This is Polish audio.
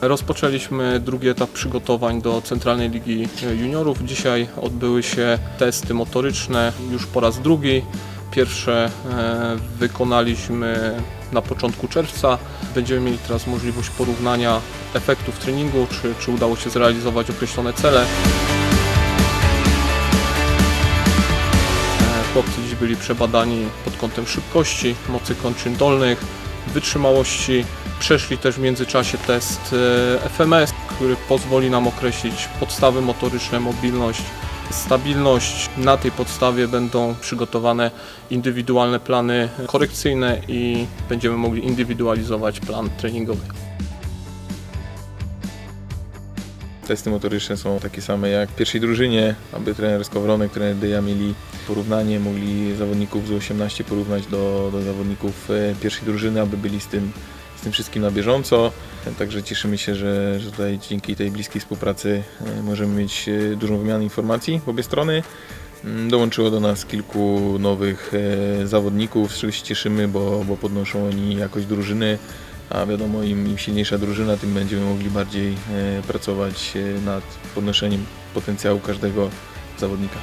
Rozpoczęliśmy drugi etap przygotowań do Centralnej Ligi Juniorów. Dzisiaj odbyły się testy motoryczne już po raz drugi. Pierwsze e, wykonaliśmy na początku czerwca. Będziemy mieli teraz możliwość porównania efektów treningu, czy, czy udało się zrealizować określone cele. E, Chłopcy dziś byli przebadani pod kątem szybkości, mocy kończyn dolnych, wytrzymałości. Przeszli też w międzyczasie test e, FMS, który pozwoli nam określić podstawy motoryczne, mobilność, stabilność. Na tej podstawie będą przygotowane indywidualne plany korekcyjne i będziemy mogli indywidualizować plan treningowy. Testy motoryczne są takie same jak w pierwszej drużynie, aby trener Skowronek, trener Deja mieli porównanie, mogli zawodników z 18 porównać do, do zawodników e, pierwszej drużyny, aby byli z tym, z tym wszystkim na bieżąco. Także cieszymy się, że, że tutaj dzięki tej bliskiej współpracy e, możemy mieć e, dużą wymianę informacji w obie strony. Mm, Dołączyło do nas kilku nowych e, zawodników, z czego się cieszymy, bo, bo podnoszą oni jakość drużyny a wiadomo im, im silniejsza drużyna, tym będziemy mogli bardziej e, pracować e, nad podnoszeniem potencjału każdego zawodnika.